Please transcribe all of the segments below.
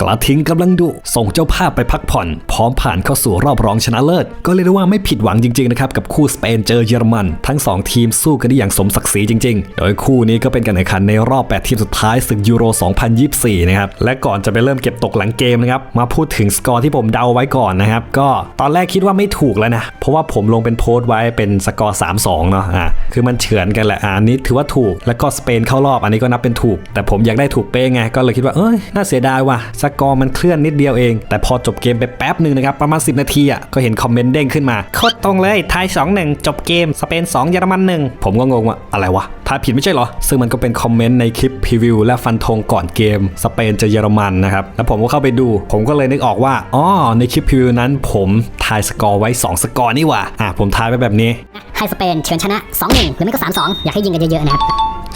กระทิงกำลังดุส่งเจ้าภาพไปพักผ่อน พร้อมผ่านเข้าสู่รอบรองชนะเลิศ ก็เรียกได้ว่าไม่ผิดหวังจริงๆนะครับกับคู่สเปนเจอเยอรมัน ทั้ง 2 ทีมสู้กันได้อย่างสมศักดิ์ศรีจริงๆ โดยคู่นี้ก็เป็นการแข่งขันในรอบ 8 ทีมสุดท้ายศึกยูโร 2024 นะครับ และก่อนจะไปเริ่มเก็บตกหลังเกมนะครับ มาพูดถึงสกอร์ที่ผมเดาไว้ก่อนนะครับ ก็ตอนแรกคิดว่าไม่ถูกแล้วนะ เพราะว่าผมลงเป็นโพสต์ไว้เป็นสกอร์ 3-2 เนาะ อ่าคือมันเฉือนกันแหละ อ่านี้ถือว่าถูก แล้วก็สเปนเข้ารอบ อันนี้ก็นับเป็นถูก แต่ผมอยากได้ถูกเป๊ะไง ก็เลยคิดว่า เอ้ย น่าเสียดายว่ะสกอร์มันเคลื่อนนิดเดียวเอง แต่พอจบเกมไปแป๊บหนึ่งนะครับ ประมาณ 10 นาทีอะก็เห็นคอมเมนต์เด้งขึ้นมาโคตรตรงเลยไทย2-1 จบเกม สเปน 2 เยอรมัน1ผมก็งงว่าอะไรวะทายผิดไม่ใช่เหรอ ซึ่งมันก็เป็นคอมเมนต์ในคลิปพรีวิวและฟันธงก่อนเกม สเปนจะเยอรมันนะครับแล้วผมก็เข้าไปดู ผมก็เลยนึกออกว่าอ๋อในคลิปพรีวิวนั้น ผมทายสกอร์ไว้ 2 สกอร์นี่ว่าอะผมทายไว้แบบนี้ให้สเปนเฉือนชนะ2-1หรือไม่ก็3-2อยากให้ยิงกันเยอะๆนะครับ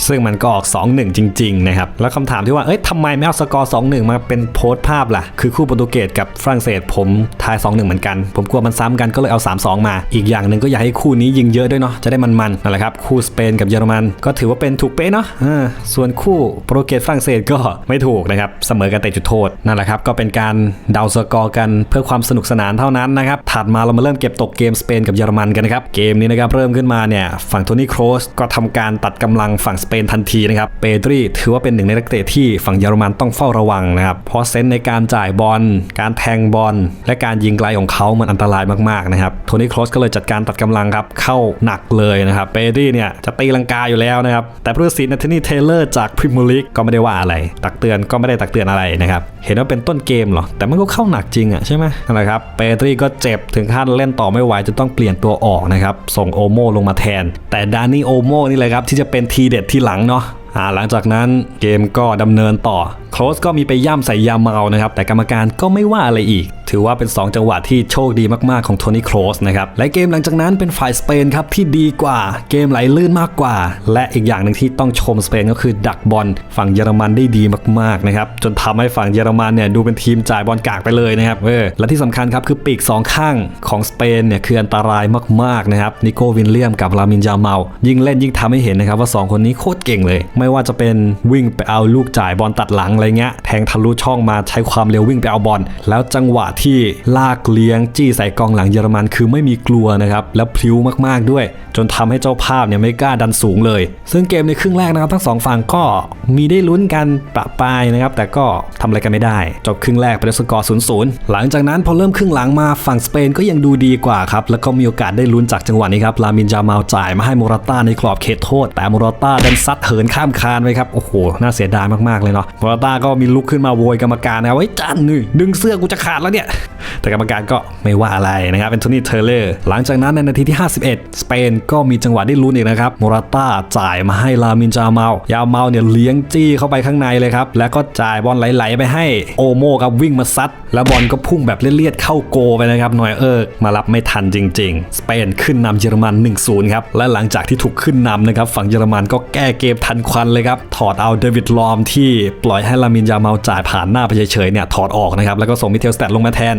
ซึ่งมันก็ออก 2-1 จริง ๆ นะครับ แล้วคำถามที่ว่า เอ้ยทำไมไม่เอาสกอร์ 2-1 มาเป็นโพสต์ภาพล่ะ คือคู่โปรตุเกสกับฝรั่งเศสผมทาย 2-1 เหมือนกัน ผมกลัวมันซ้ำกันก็เลยเอา 3-2 มา อีกอย่างหนึ่งก็อยากให้คู่นี้ยิงเยอะด้วยเนาะ จะได้มันๆ นั่นแหละครับ คู่สเปนกับเยอรมันก็ถือว่าเป็นถูกเป๊ะเนาะส่วนคู่โปรตุเกสฝรั่งเศสก็ไม่ถูกนะครับ เสมอกันแต่จุดโทษ นั่นแหละครับ ก็เป็นการเดาสกอร์กันเพื่อความสนุกสนานเท่านั้นนะครับ ถัดมาเรามาเริ่มเก็บตกเกมสเปนกับเยอรมันกันนะครับ เกมนี้นะครับเริ่มขึ้นมาเนี่ยฝั่งโทนี่โครสก็ทำการตัดกำลังฝั่งสเปนทันทีนะครับเปดรีถือว่าเป็นหนึ่งในนักเตะที่ฝั่งเยอรมันต้องเฝ้าระวังนะครับเพราะเซนในการจ่ายบอล การแทงบอล และการยิงไกลของเขามันอันตรายมากๆนะครับโทนี่โครสก็เลยจัดการตัดกำลังครับเข้าหนักเลยนะครับเปดรีเนี่ยจะตีลังกาอยู่แล้วนะครับแต่ผู้ตัดสินนัทนี่เทเลอร์จากพรีเมียร์ลีกก็ไม่ได้ว่าอะไร ตักเตือนก็ไม่ได้ตักเตือนอะไรนะครับเห็นว่าเป็นต้นเกมเหรอแต่มันก็เข้าหนักจริงอะใช่ไหมนั่นแหละครับเปดรีก็เจ็บถึงขั้นเล่นต่อไม่ไหวจนต้องเปลี่ยนตัวออกนะครับส่งโอโมลงมาแทน แต่ดานี่โอโมนี่เลยครับที่จะเป็นทีเด็ดที่หลังเนาะอ่าหลังจากนั้นเกมก็ดำเนินต่อ โคลสก็มีไปย่ำใส่ยาเมานะครับ แต่กรรมการก็ไม่ว่าอะไรอีก ถือว่าเป็น 2 จังหวะที่โชคดีมากๆของโทนี่โคลสนะครับและเกมหลังจากนั้นเป็นฝ่ายสเปนครับที่ดีกว่าเกมไหลลื่นมากกว่า และอีกอย่างหนึ่งที่ต้องชมสเปนก็คือดักบอลฝั่งเยอรมันได้ดีมากๆนะครับจนทำให้ฝั่งเยอรมันเนี่ยดูเป็นทีมจ่ายบอลกากไปเลยนะครับเออและที่สำคัญครับคือปีกสองข้างของสเปนเนี่ยคืออันตรายมากๆนะครับนิโกวินเลียมกับลามินยาเมายิ่งเล่นยิ่งทำให้เห็นนะครับว่าสองคนนี้โคตรเก่งเลย ไม่ว่าจะเป็นวิ่งไปเอาลูกจ่ายบอลตัดหลังอะไรเงี้ยแทงทะลุช่องมาใช้ความเร็ววิ่งไปเอาบอลแล้วจังหวะทลากเลี้ยงจี้ใส่กองหลังเยอรมันคือไม่มีกลัวนะครับแล้วพลิ้วมากๆด้วย จนทำให้เจ้าภาพเนี่ยไม่กล้าดันสูงเลย ซึ่งเกมในครึ่งแรกนะครับทั้งสองฝั่งก็มีได้ลุ้นกันประปายนะครับแต่ก็ทำอะไรกันไม่ได้ จบครึ่งแรกไปด้วยสกอร์0 0หลังจากนั้นพอเริ่มครึ่งหลังมาฝั่งสเปนก็ยังดูดีกว่าครับแล้วก็มีโอกาสได้ลุ้นจากจังหวะนี้ครับลามินจามาลจ่ายมาให้โมราต้าในกรอบเขตโทษ แต่โมราต้าดันซัดเหินข้ามคานไปครับโอ้โหน่าเสียดายมากๆเลยเนาะโมราต้าก็มีลุกขึ้นมาโวยกรรมการนะไว้จันนี่ดึงเสื้อกูจะขาดแล้วเนี่ยแต่กรรมการก็ไม่ว่าอะไรนะครับเป็นโทนี่เทเลอร์หลังจากนั้นในนาทีที่ 51 สเปนก็มีจังหวะได้ลุ้นอีกนะครับโมราต้าจ่ายมาให้ลามินจาเมายาเมาเนี่ยเลี้ยงจี้เข้าไปข้างในเลยครับ แล้วก็จ่ายบอลไหลๆไปให้โอโมครับวิ่งมาซัด แล้วบอลก็พุ่งแบบเลียดๆเข้าโกไปนะครับนอยเอิร์มารับไม่ทันจริง ๆ สเปนขึ้นนำเยอรมัน 1-0 ครับและหลังจากที่ถูกขึ้นนำนะครับฝั่งเยอรมันก็แก้เกมทันควันเลยครับถอดเอาเดวิดลอมที่ปล่อยให้ลามินยาเมาจ่ายผ่านหน้าไปเฉยๆเนี่ยถอดออกนะครับแล้วก็ส่งมิเทลสแตทลงมาแทน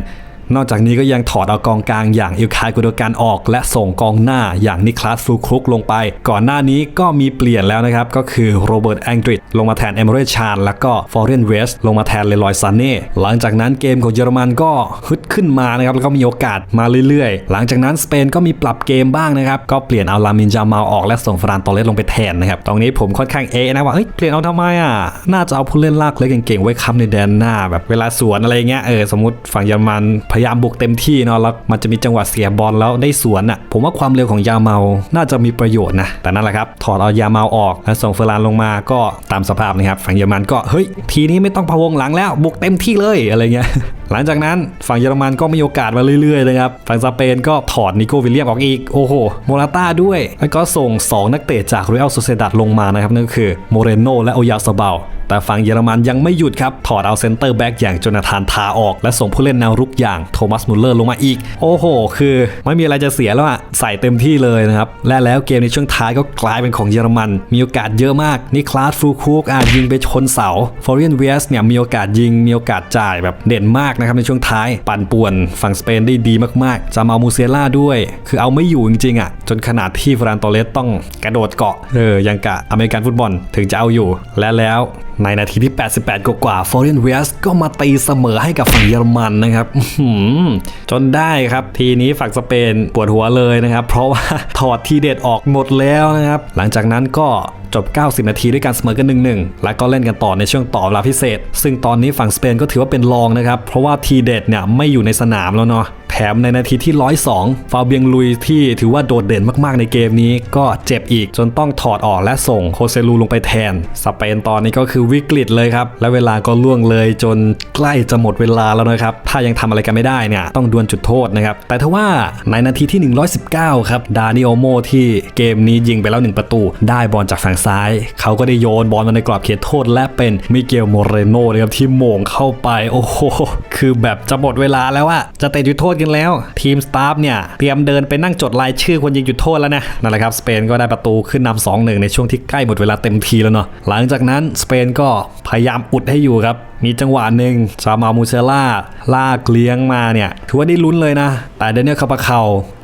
นอกจากนี้ก็ยังถอดเอากองกลางอย่างอิลคายกุดการออก และส่งกองหน้าอย่างนิคลัสฟูครุกลงไป ก่อนหน้านี้ก็มีเปลี่ยนแล้วนะครับ ก็คือโรเบิร์ตแองดริดลงมาแทนเอมเรชานแล้วก็ฟอร์เรนเวสลงมาแทนเลลอยซานเน่หลังจากนั้นเกมของเยอรมันก็ฮึดขึ้นมานะครับแล้วก็มีโอกาสมาเรื่อยๆ หลังจากนั้นสเปนก็มีปรับเกมบ้างนะครับก็เปลี่ยนเอาลามินจามาลออกและส่งฟรานตอเลสลงไปแทนนะครับตรงนี้ผมค่อนข้างเอะนะว่าเฮ้ยเปลี่ยนเอาทำไมอะน่าจะเอาผู้เล่นลากเล็กเก่งๆไว้ค้ำในแดนหน้าแบบเวลาสวนอะไรเงี้ยเออสมมติฝั่งเยอรมันพยายามบุกเต็มที่เนาะแล้วมันจะมีจังหวะเสียบอลแล้วได้สวนอะผมว่าความเร็วของยาเมาน่าจะมีประโยชน์นะแต่นั่นแหละครับถอดเอายาเมาออกแล้วส่งเฟอร์ลานลงมาก็ตามสภาพนะครับฝั่งเยอรมันก็เฮ้ยทีนี้ไม่ต้องพะวงหลังแล้วบุกเต็มที่เลยอะไรเงี้ยหลังจากนั้นฝั่งเยอรมันก็มีโอกาสมาเรื่อยๆเลยครับฝั่งสเปนก็ถอดนิโกวิลเลียมออกอีกโอ้โหโมราต้าด้วย แล้วก็ส่ง 2 นักเตะจากเรอัลโซเซดัดลงมานะครับนั่นก็คือโมเรโนและโอยาสเบา แต่ฝั่งเยอรมันยังไม่หยุดครับ ถอดเอาเซนเตอร์แบ็กอย่างโจนาธานทาออก และส่งผู้เล่นแนวรุกอย่างโทมัสมุลเลอร์ลงมาอีก โอ้โห คือไม่มีอะไรจะเสียแล้วอะใส่เต็มที่เลยนะครับ และแล้วเกมในช่วงท้ายก็กลายเป็นของเยอรมัน มีโอกาสเยอะมากนิคลาสฟูคุกอาจยิงไปชนเสาฟอร์เรียนเวสเนี่ยมีโอกาสยิงมีโอกาสจ่ายแบบเด่นมากนะครับในช่วงท้ายปั่นป่วนฝั่งสเปนได้ดีมากๆจามามูเซล่าด้วย คือเอาไม่อยู่จริงๆอะจนขนาดที่ฟรานโตเลสต้องกระโดดเกาะเออยังกะอเมริกันฟุตบอลถึงจะเอาอยู่ และแล้วในนาทีที่ 88 กว่าฟอร์เรนเวสก็มาตีเสมอให้กับฝั่งเยอรมันนะครับจนได้ครับ ทีนี้ฝั่งสเปนปวดหัวเลยนะครับ เพราะว่าถอดทีเด็ดออกหมดแล้วนะครับ หลังจากนั้นก็ จบ 90 นาทีด้วยการเสมอกัน 1-1 แล้วก็เล่นกันต่อในช่วงต่อเวลาพิเศษ ซึ่งตอนนี้ฝั่งสเปนก็ถือว่าเป็นรองนะครับ เพราะว่าทีเด็ดเนี่ยไม่อยู่ในสนามแล้วเนาะแถมในนาทีที่ 102 ฟาเบียงลุยที่ถือว่าโดดเด่นมากๆในเกมนี้ ก็เจ็บอีกจนต้องถอดออกและส่งโคเซลูลงไปแทน สเปนตอนนี้ก็คือวิกฤตเลยครับ และเวลาก็ล่วงเลยจนใกล้จะหมดเวลาแล้วนะครับ ถ้ายังทำอะไรกันไม่ได้เนี่ยต้องดวลจุดโทษนะครับ แต่ถ้าว่าในนาทีที่ 119 ครับ ดานิโอโมที่เกมนี้ยิงไปแล้ว 1 ประตู ได้บอลจากฝั่งซ้าย เขาก็ได้โยนบอลมาในกรอบเขตโทษ และเป็นมิเกลโมเรโนนะครับที่โมงเข้าไปโอ้โหคือแบบจะหมดเวลาแล้วอะจะเตะจุดโทษกันแล้ว ทีมสตาฟเนี่ยเตรียมเดินไปนั่งจดรายชื่อคนยิงจุดโทษแล้วนะนั่นแหละครับสเปนก็ได้ประตูขึ้นนำ2-1 ในช่วงที่ใกล้หมดเวลาเต็มทีแล้วเนาะหลังจากนั้นสเปนก็พยายามอุดให้อยู่ครับมีจังหวะหนึ่งซามามูเซล่าลากเลี้ยงมาเนี่ยถือว่าได้ลุ้นเลยนะ แต่เดนเนียลคาปาเขา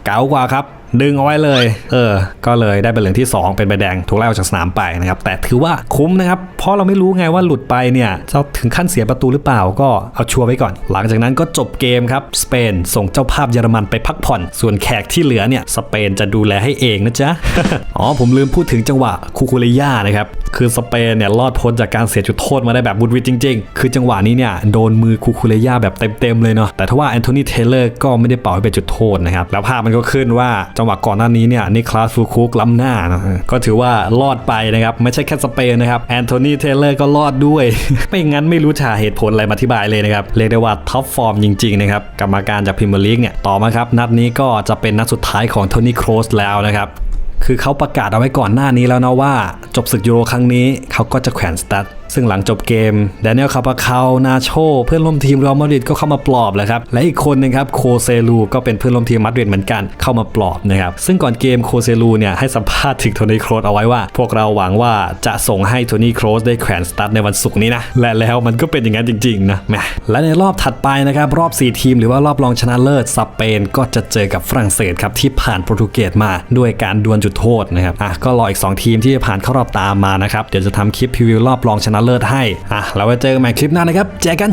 เก๋ากว่าครับ ดึงเอาไว้เลย เออ ก็เลยได้เป็นเหลืองที่ 2 เป็นใบแดงถูกไล่ออกจากสนามไปนะครับ แต่ถือว่าคุ้มนะครับ เพราะเราไม่รู้ไงว่าหลุดไปเนี่ยจะถึงขั้นเสียประตูหรือเปล่าก็เอาชัวร์ไว้ก่อน หลังจากนั้นก็จบเกมครับ สเปนส่งเจ้าภาพเยอรมันไปพักผ่อน ส่วนแขกที่เหลือเนี่ยสเปนจะดูแลให้เองนะจ๊ะ อ๋อผมลืมพูดถึงจังหวะคูคูเลย่านะครับ คือสเปนเนี่ยรอดพ้นจากการเสียจุดโทษมาได้แบบบุดวิดจริง ๆ คือจังหวะนี้เนี่ยโดนมือคูคูเลย่าแบบเต็มๆเลยเนาะ แต่ถ้าว่าแอนโทนีเทเลอร์ก็ไม่ได้เป่าให้เป็นจุดโทษนะครับ แล้วภาพมันก็ขึ้นว่าจังหวะก่อนหน้านี้เนี่ยนิคลาสฟูคุกล้ำหน้านะก็ถือว่ารอดไปนะครับ ไม่ใช่แค่สเปนนะครับแอนโทนีเทเลอร์ก็รอดด้วย ไม่งั้นไม่รู้จะหาเหตุผลอะไรมาอธิบายเลยนะครับ เรียกได้ว่าท็อปฟอร์มจริงๆนะครับกรรมการจากพรีเมียร์ลีกเนี่ยต่อมาครับ นัดนี้ก็จะเป็นนัดสุดท้ายของโทนี่โครสแล้วนะครับคือเขาประกาศเอาไว้ก่อนหน้านี้แล้วนะว่า จบศึกยูโรครั้งนี้เขาก็จะแขวนสตั๊ด ซึ่งหลังจบเกมแดเนียลคาปาคานาโชเพื่อนร่วมทีมเรอัลมาดริดก็เข้ามาปลอบแหละครับและอีกคนหนึงครับโคเซลูก็เป็นเพื่อนร่วมทีมมาดริดเหมือนกันเข้ามาปลอบนะครับซึ่งก่อนเกมโคเซลูเนี่ยให้สัมภาษณ์ถึงโทนี่โครสเอาไว้ว่า พวกเราหวังว่าจะส่งให้โทนี่โครสได้แขวนสตั๊ดในวันศุกร์นี้นะและแล้วมันก็เป็นอย่างนั้นจริงๆนะแมและในรอบถัดไปนะครับรอบ 4 ทีมหรือว่ารอบรองชนะเลิศสเปนก็จะเจอกับฝรั่งเศสครับที่ผ่านโปรตุเกสมาด้วยการดวลจุดโทษนะครับอะก็รออีก 2 ทีมที่จะผ่านเข้ารอบตามมานะครับเดี๋ยวจะทำคลิปพรีวิวรอบรองชนะเลิศให้อะเราไว้เจอกันใหม่คลิปหน้านะครับเจอกัน